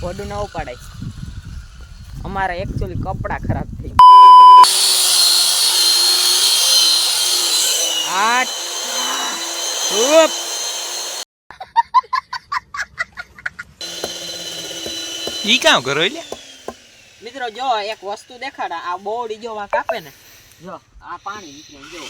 ભોડું ના ઉપાડાય. અમારે એકચ્યુઅલી કપડાં ખરાબ થઈ ઉપ. ઈ કામ કરો એટલે? મિત્રો જો એક વસ્તુ દેખાડા આ બોડી જો વાં કાપે ને જો આ પાણી નીકળે જો.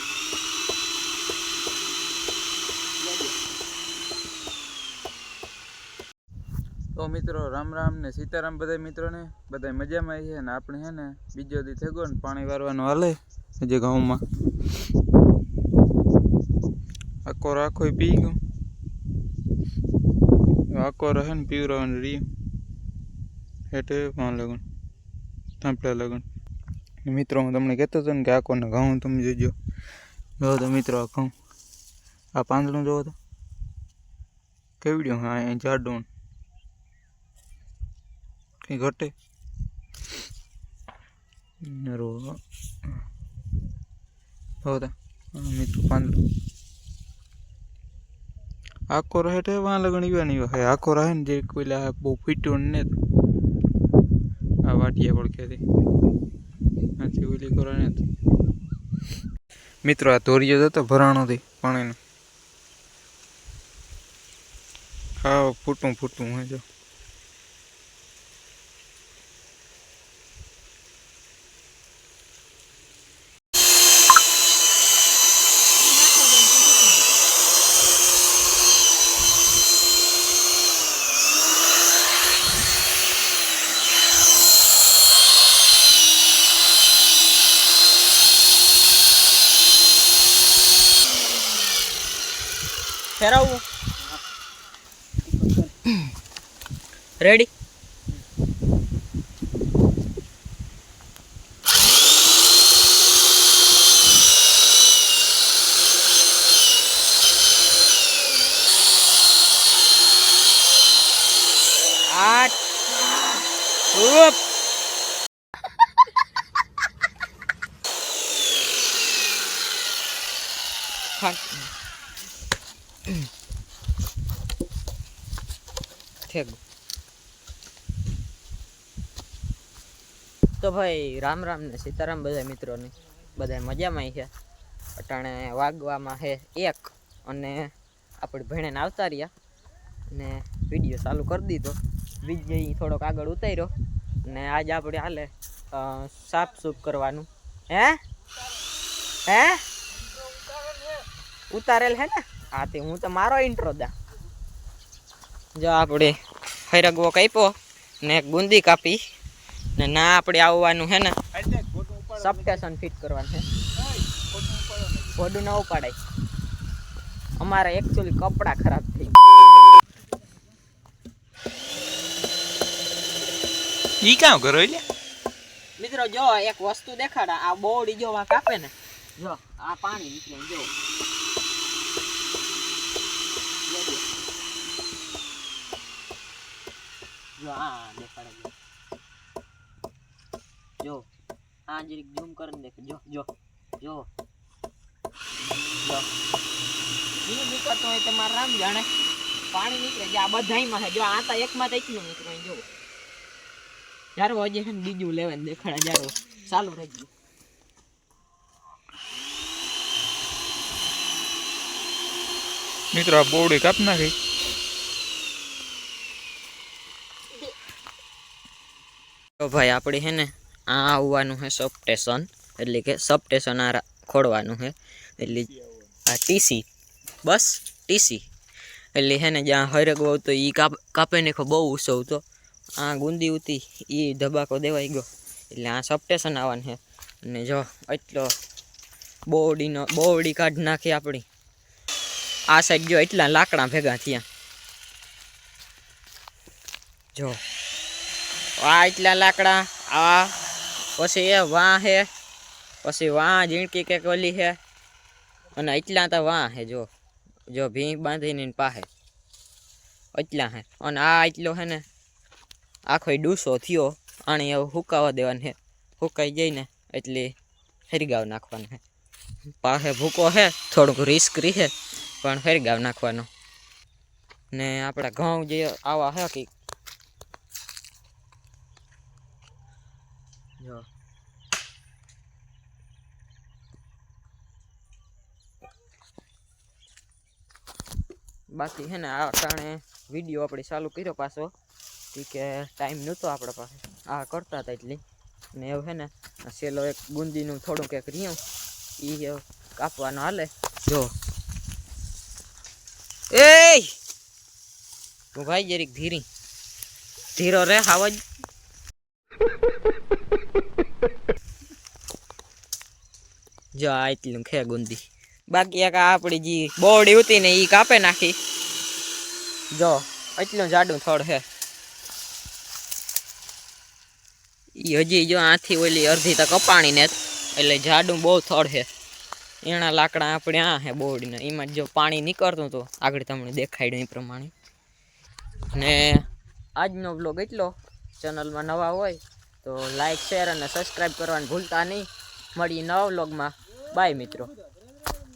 તો મિત્રો રામ રામ ને સીતારામ બધા મિત્રોને બધા મજામાં છે ને આપણે છે ને બીજો દી થઈ ગયો ને પાણી વારવાનું હાલે જે ઘઉંમાં આખો રાખો પી ગયો આખો રહે ને પીવરાવાનું રહ્યું હેઠે પાન લગન થાંપલા લગન ને મિત્રો હું તમને કહેતો હતો ને કે આખો ને ઘઉં તમે જોજો જો તો મિત્રો આ ઘઉં આ પાંદડું જોવો તો કેવડ્યું હા અહીં જાડું કંઈ ઘટે. હોતા મિત્રો પાંદડું. આખો રહે તો વાં લગણ ઈવા નહીં હે આખો રહે ને જે કોઈ લા બહુ ફીટ્યું ને આ વાટિયા પડખેથી આથી ઓલી કરો ને મિત્રો, આ ધોરિયો જતો ભરાણોથી પાણીનો. હા ફૂટું ફૂટું હોય જો. ફેરવવું રેડી આઠ ઉપ. ફાટ. ઠેક તો ભાઈ, રામ રામ ને સીતારામ બધા મિત્રોને. બધા મજામાં છે. અટાણે વાગવામાં છે એક અને આપણે ભેણેને આવતા રહ્યા. અને વીડિયો ચાલુ કરી દીધો. વિજય થોડોક આગળ ઉતાર્યો. અને આજ આપણે હાલે સાફ સૂફ કરવાનું. હે? હે? ઉતારેલ હે ને? હા તે હું તો મારો ઇન્ટ્રો દા. જો આપણે ફેરગવો કાપ્યો ને એક બુંદી કાપી ને ના આપણે આવવાનું હે ને સબટેશન ફિટ કરવાનું છે ફોડું ના ઉપાડાય. અમારે એકચ્યુઅલી કપડાં ખરાબ થઈ ઈ કામ કરો એટલે મિત્રો જો એક વસ્તુ દેખાડા આ બોડી જો વાં કાપે ને જો આ પાણી નીકળે જો. જો આ દેખાડે જો. જો આ જરીક ઝૂમ કરીને દેખ જો જો જો. જો. નીકળતો હોય તો મારા રામ જાણે. પાણી નીકળે છે, આ બધાયમાં છે. જો, આ તો એકમાં તો એકલું નીકળે જો. જ્યારે હજી છે બીજું લેવાનું દેખાડે જ્યારે ચાલુ રહી ગયું મિત્રો, આ બોડી કાપ નાખી. તો ભાઈ આપણે છે ને આ આવવાનું છે સબ સ્ટેશન એટલે કે સબ સ્ટેશન આ રા- ખોડવાનું છે એટલે આ ટીસી બસ ટીસી એટલે છે ને જ્યાં હરેક બહુ તો એ કાપ કાપે નાખો બહુ ઉત્સવ તો આ ગુંદી ઉતી એ ધબાકો દેવાઈ ગયો એટલે આ સબ સ્ટેશન આવવાનું છે અને જો એટલો બોડીનો બોડી કાઢ નાખી આપણી આ સાઈડ જો એટલા લાકડા ભેગા થયા જો આ એટલા લાકડા આ પછી એ વાં હે પછી વાં ઝીણકી કે ઓલી હે અને એટલા તો વાં હે જો જો ભી બાંધીને એની પાસે એટલા હે અને આ એટલો હે ને આખો ડૂસો થયો આને હવે હુકાવા દેવાનું હે હુકાઈ જઈને એટલે હરગાવ નાખવાનું હે પાસે ભૂકો હે થોડુંક રિસ્ક રહે પણ હરગાવ નાખવાનો ને આપણા ઘઉં જે આવા હે કે જો બાકી હે ને આ કારણે વિડીયો આપણે ચાલુ કર્યો પાછો ઈ કે ટાઈમ નહોતો આપણા પાસે આ કરતા હતા એટલી ને એવું હે ને આ સેલો એક ગુંદીનું થોડુંક એક રહ્યું એ કાપવાનો હાલે જો એ તું ભાઈ જરીક ધીરી ધીરો રે હાવજ જો આ એટલું ખે ગુંદી બાકી એક આપણી જે બોડી હતી ને એ કાપે નાખી. જો, એટલું જાડું થડ છે એ હજી જો આથી ઓલી અડધી તો કપાણી ને એટલે જાડું બહુ થડ છે એના લાકડા આપણે આ હે બોડીને. એમાં જો પાણી નીકળતું હતું આગળ તમને દેખાડ્યું એ પ્રમાણે. અને આજનો બ્લોગ એટલો. ચેનલમાં નવા હોય તો લાઈક શેર અને સબસ્ક્રાઈબ કરવાનું ભૂલતા નહીં. મળીએ નવા વ્લોગમાં બાય મિત્રો